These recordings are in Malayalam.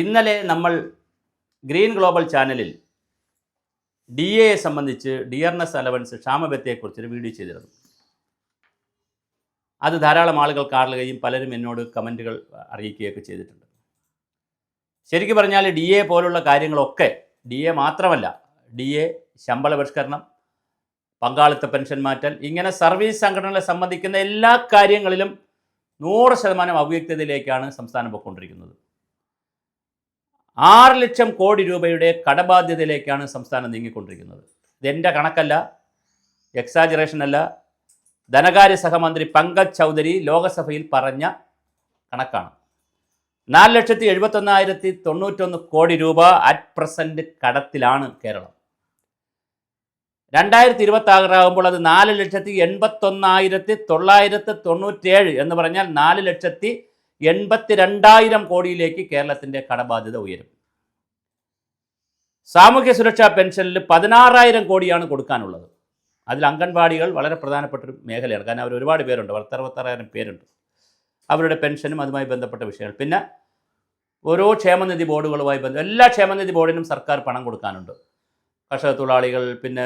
ഇന്നലെ നമ്മൾ ഗ്രീൻ ഗ്ലോബൽ ചാനലിൽ ഡി എയെ സംബന്ധിച്ച് ഡിയർനെസ് അലവൻസ് ക്ഷാമബത്തെക്കുറിച്ചൊരു വീഡിയോ ചെയ്തിരുന്നു. അത് ധാരാളം ആളുകൾ കാണുകയും പലരും എന്നോട് കമന്റുകൾ അറിയിക്കുകയൊക്കെ ചെയ്തിട്ടുണ്ട്. ശരിക്കും പറഞ്ഞാൽ ഡി എ പോലുള്ള കാര്യങ്ങളൊക്കെ ഡി എ മാത്രമല്ല ഡി എ ശമ്പള പരിഷ്കരണം പങ്കാളിത്ത പെൻഷൻ മാറ്റൽ ഇങ്ങനെ സർവീസ് സംഘടനകളെ സംബന്ധിക്കുന്ന എല്ലാ കാര്യങ്ങളിലും നൂറ് ശതമാനം അവ്യക്തതയിലേക്കാണ് സംസ്ഥാനം പോയിക്കൊണ്ടിരിക്കുന്നത്. ആറ് ലക്ഷം കോടി രൂപയുടെ കടബാധ്യതയിലേക്കാണ് സംസ്ഥാനം നീങ്ങിക്കൊണ്ടിരിക്കുന്നത്. ഇതെന്റെ കണക്കല്ല എക്സാജറേഷൻ അല്ല. ധനകാര്യ സഹമന്ത്രി പങ്കജ് ചൗധരി ലോകസഭയിൽ പറഞ്ഞ കണക്കാണ്. നാല് ലക്ഷത്തി എഴുപത്തൊന്നായിരത്തി തൊണ്ണൂറ്റൊന്ന് കോടി രൂപ അറ്റ് പ്രസന്റ് കടത്തിലാണ് കേരളം. രണ്ടായിരത്തി ഇരുപത്തി ആറാകുമ്പോൾ അത് നാല് ലക്ഷത്തി എൺപത്തൊന്നായിരത്തി തൊള്ളായിരത്തി തൊണ്ണൂറ്റേഴ് എന്ന് പറഞ്ഞാൽ നാല് ലക്ഷത്തി എൺപത്തി രണ്ടായിരം കോടിയിലേക്ക് കേരളത്തിന്റെ കടബാധ്യത ഉയരും. സാമൂഹ്യ സുരക്ഷാ പെൻഷനിൽ പതിനാറായിരം കോടിയാണ് കൊടുക്കാനുള്ളത്. അതിൽ അംഗൻവാടികൾ വളരെ പ്രധാനപ്പെട്ട ഒരു മേഖലയാണ്. കാരണം അവർ ഒരുപാട് പേരുണ്ട്. പത്തറുപത്താറായിരം പേരുണ്ട്. അവരുടെ പെൻഷനും അതുമായി ബന്ധപ്പെട്ട വിഷയങ്ങൾ. പിന്നെ ഓരോ ക്ഷേമനിധി ബോർഡുകളുമായി ബന്ധം എല്ലാ ക്ഷേമനിധി ബോർഡിനും സർക്കാർ പണം കൊടുക്കാനുണ്ട്. കർഷക തൊഴിലാളികൾ പിന്നെ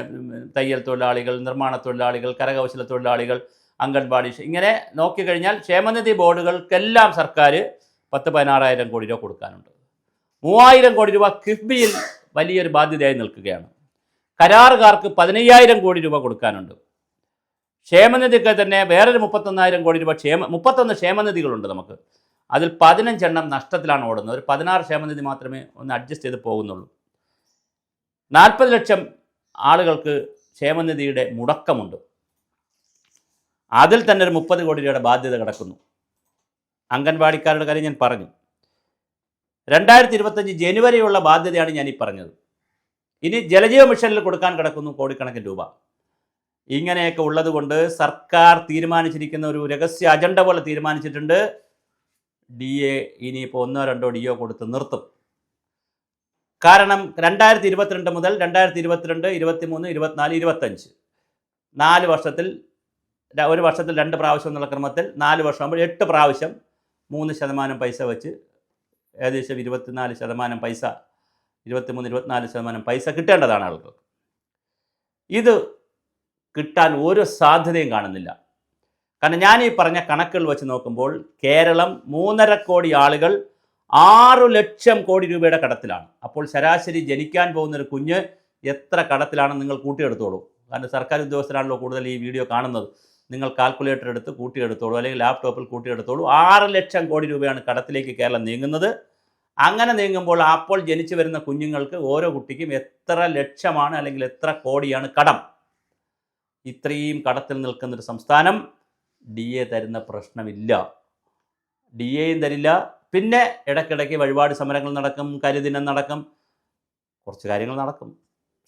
തയ്യൽ തൊഴിലാളികൾ നിർമ്മാണ തൊഴിലാളികൾ കരകൗശല തൊഴിലാളികൾ അംഗൻവാടി ഇങ്ങനെ നോക്കിക്കഴിഞ്ഞാൽ ക്ഷേമനിധി ബോർഡുകൾക്കെല്ലാം സർക്കാർ പത്ത് പതിനാറായിരം കോടി രൂപ കൊടുക്കാനുണ്ട്. മൂവായിരം കോടി രൂപ കിഫ്ബിയിൽ വലിയൊരു ബാധ്യതയായി നിൽക്കുകയാണ്. കരാറുകാർക്ക് പതിനയ്യായിരം കോടി രൂപ കൊടുക്കാനുണ്ട്. ക്ഷേമനിധിക്ക് തന്നെ വേറൊരു മുപ്പത്തൊന്നായിരം കോടി രൂപ ക്ഷേമ മുപ്പത്തൊന്ന് ക്ഷേമനിധികളുണ്ട് നമുക്ക്. അതിൽ പതിനഞ്ചെണ്ണം നഷ്ടത്തിലാണ് ഓടുന്നത്. ഒരു പതിനാറ് ക്ഷേമനിധി മാത്രമേ ഒന്ന് അഡ്ജസ്റ്റ് ചെയ്ത് പോകുന്നുള്ളൂ. നാൽപ്പത് ലക്ഷം ആളുകൾക്ക് ക്ഷേമനിധിയുടെ മുടക്കമുണ്ട്. അതിൽ തന്നെ ഒരു മുപ്പത് കോടി രൂപയുടെ ബാധ്യത കിടക്കുന്നു. അംഗൻവാടിക്കാരുടെ കാര്യം ഞാൻ പറഞ്ഞു. രണ്ടായിരത്തി ഇരുപത്തഞ്ച് ജനുവരിയുള്ള ബാധ്യതയാണ് ഞാൻ ഈ പറഞ്ഞത്. ഇനി ജലജീവ മിഷനിൽ കൊടുക്കാൻ കിടക്കുന്നു കോടിക്കണക്കിന് രൂപ. ഇങ്ങനെയൊക്കെ ഉള്ളതുകൊണ്ട് സർക്കാർ തീരുമാനിച്ചിരിക്കുന്ന ഒരു രഹസ്യ അജണ്ട പോലെ തീരുമാനിച്ചിട്ടുണ്ട്. ഡി എ ഇനിയിപ്പോൾ ഒന്നോ രണ്ടോ ഡി ഒ കൊടുത്ത് നിർത്തും. കാരണം രണ്ടായിരത്തി ഇരുപത്തിരണ്ട് മുതൽ രണ്ടായിരത്തി ഇരുപത്തിരണ്ട് ഇരുപത്തി മൂന്ന് ഇരുപത്തിനാല് ഇരുപത്തഞ്ച് നാല് വർഷത്തിൽ ഒരു വർഷത്തിൽ രണ്ട് പ്രാവശ്യം എന്നുള്ള ക്രമത്തിൽ നാല് വർഷം വർഷമാകുമ്പോൾ എട്ട് പ്രാവശ്യം മൂന്ന് ശതമാനം പൈസ വെച്ച് ഏകദേശം ഇരുപത്തിനാല് ശതമാനം പൈസ ഇരുപത്തിമൂന്ന് ഇരുപത്തിനാല് ശതമാനം പൈസ കിട്ടേണ്ടതാണ് ആളുകൾക്ക് ഇത് കിട്ടാൻ ഒരു സാധ്യതയും കാണുന്നില്ല. കാരണം ഞാൻ ഈ പറഞ്ഞ കണക്കുകൾ വെച്ച് നോക്കുമ്പോൾ കേരളം മൂന്നര കോടി ആളുകൾ ആറു ലക്ഷം കോടി രൂപയുടെ കടത്തിലാണ്. അപ്പോൾ ശരാശരി ജനിക്കാൻ പോകുന്ന ഒരു കുഞ്ഞ് എത്ര കടത്തിലാണെന്ന് നിങ്ങൾ കൂട്ടിയെടുത്തോളൂ. കാരണം സർക്കാർ ഉദ്യോഗസ്ഥരാണല്ലോ കൂടുതൽ ഈ വീഡിയോ കാണുന്നത്. നിങ്ങൾ കാൽക്കുലേറ്റർ എടുത്ത് കൂട്ടിയെടുത്തോളൂ അല്ലെങ്കിൽ ലാപ്ടോപ്പിൽ കൂട്ടിയെടുത്തോളൂ. ആറ് ലക്ഷം കോടി രൂപയാണ് കടത്തിലേക്ക് കേരളം നീങ്ങുന്നത്. അങ്ങനെ നീങ്ങുമ്പോൾ അപ്പോൾ ജനിച്ചു വരുന്ന കുഞ്ഞുങ്ങൾക്ക് ഓരോ കുട്ടിക്കും എത്ര ലക്ഷമാണ് അല്ലെങ്കിൽ എത്ര കോടിയാണ് കടം? ഇത്രയും കടത്തിൽ നിൽക്കുന്നൊരു സംസ്ഥാനം ഡി എ തരുന്ന പ്രശ്നമില്ല. ഡി എയും തരില്ല. പിന്നെ ഇടയ്ക്കിടയ്ക്ക് വഴിപാട് സമരങ്ങൾ നടക്കും കരിദിനം നടക്കും കുറച്ച് കാര്യങ്ങൾ നടക്കും.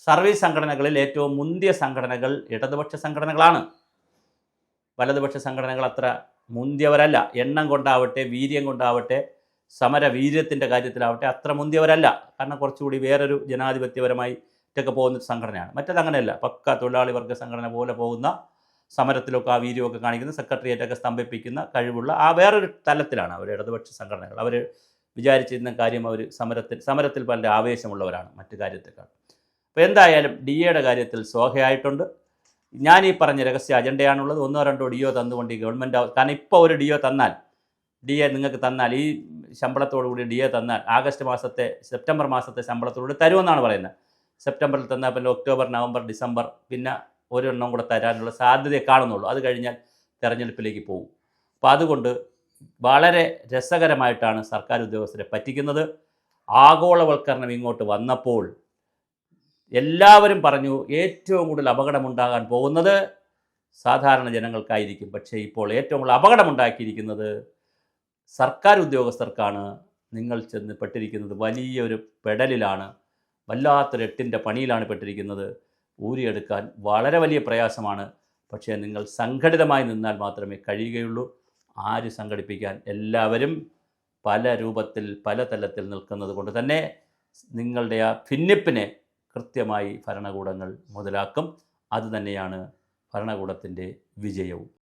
സർവീസ് സംഘടനകളിൽ ഏറ്റവും മുന്തിയ സംഘടനകൾ ഇടതുപക്ഷ സംഘടനകളാണ്. വലതുപക്ഷ സംഘടനകൾ അത്ര മുന്തിയവരല്ല. എണ്ണം കൊണ്ടാവട്ടെ വീര്യം കൊണ്ടാവട്ടെ സമര വീര്യത്തിന്റെ കാര്യത്തിലാവട്ടെ അത്ര മുന്തിയവരല്ല. കാരണം കുറച്ചുകൂടി വേറൊരു ജനാധിപത്യപരമായി ഒക്കെ പോകുന്ന സംഘടനയാണ്. മറ്റേത് അങ്ങനെയല്ല. പക്ക തൊഴിലാളി വർഗ സംഘടന പോലെ പോകുന്ന സമരത്തിലൊക്കെ ആ വീര്യമൊക്കെ കാണിക്കുന്ന സെക്രട്ടേറിയറ്റൊക്കെ സ്തംഭിപ്പിക്കുന്ന കഴിവുള്ള ആ വേറൊരു തലത്തിലാണ് അവർ ഇടതുപക്ഷ സംഘടനകൾ. അവർ വിചാരിച്ചിരുന്ന കാര്യം അവർ സമരത്തിൽ സമരത്തിൽ വളരെ ആവേശമുള്ളവരാണ് മറ്റു കാര്യത്തെക്കാൾ. അപ്പോൾ എന്തായാലും ഡി എയുടെ കാര്യത്തിൽ സ്വാഹയായിട്ടുണ്ട് ഞാൻ ഈ പറഞ്ഞ രഹസ്യ അജണ്ടയാണുള്ളത്. ഒന്നോ രണ്ടോ ഡി ഒ തന്നുകൊണ്ട് ഈ ഗവൺമെന്റ് കാരണം ഇപ്പോൾ ഒരു ഡി ഒ തന്നാൽ ഡി എ നിങ്ങൾക്ക് തന്നാൽ ഈ ശമ്പളത്തോടുകൂടി ഡി എ തന്നാൽ ആഗസ്റ്റ് മാസത്തെ സെപ്റ്റംബർ മാസത്തെ ശമ്പളത്തോടുകൂടി തരുമെന്നാണ് പറയുന്നത്. സെപ്റ്റംബറിൽ തന്നാൽ പിന്നെ ഒക്ടോബർ നവംബർ ഡിസംബർ പിന്നെ ഒരെണ്ണം കൂടെ തരാനുള്ള സാധ്യതയെ കാണുന്നുള്ളൂ. അത് കഴിഞ്ഞാൽ തെരഞ്ഞെടുപ്പിലേക്ക് പോകും. അപ്പോൾ അതുകൊണ്ട് വളരെ രസകരമായിട്ടാണ് സർക്കാർ ഉദ്യോഗസ്ഥരെ പറ്റിക്കുന്നത്. ആഗോളവൽക്കരണം ഇങ്ങോട്ട് വന്നപ്പോൾ എല്ലാവരും പറഞ്ഞു ഏറ്റവും കൂടുതൽ അപകടമുണ്ടാകാൻ പോകുന്നത് സാധാരണ ജനങ്ങൾക്കായിരിക്കും. പക്ഷേ ഇപ്പോൾ ഏറ്റവും കൂടുതൽ അപകടമുണ്ടാക്കിയിരിക്കുന്നത് സർക്കാർ ഉദ്യോഗസ്ഥർക്കാണ്. നിങ്ങൾ ചെന്ന് പെട്ടിരിക്കുന്നത് വലിയൊരു പെടലിലാണ്. വല്ലാത്തൊരു എട്ടിന്റെ പണിയിലാണ് പെട്ടിരിക്കുന്നത്. ഊരിയെടുക്കാൻ വളരെ വലിയ പ്രയാസമാണ്. പക്ഷേ നിങ്ങൾ സംഘടിതമായി നിന്നാൽ മാത്രമേ കഴിയുകയുള്ളൂ. ആര് സംഘടിപ്പിക്കാൻ? എല്ലാവരും പല രൂപത്തിൽ പല തലത്തിൽ നിൽക്കുന്നത് കൊണ്ട് തന്നെ നിങ്ങളുടെ ആ ഭിന്നിപ്പിനെ കൃത്യമായി ഭരണകൂടങ്ങൾ മുതലാക്കും. അതുതന്നെയാണ് ഭരണകൂടത്തിന്റെ വിജയവും.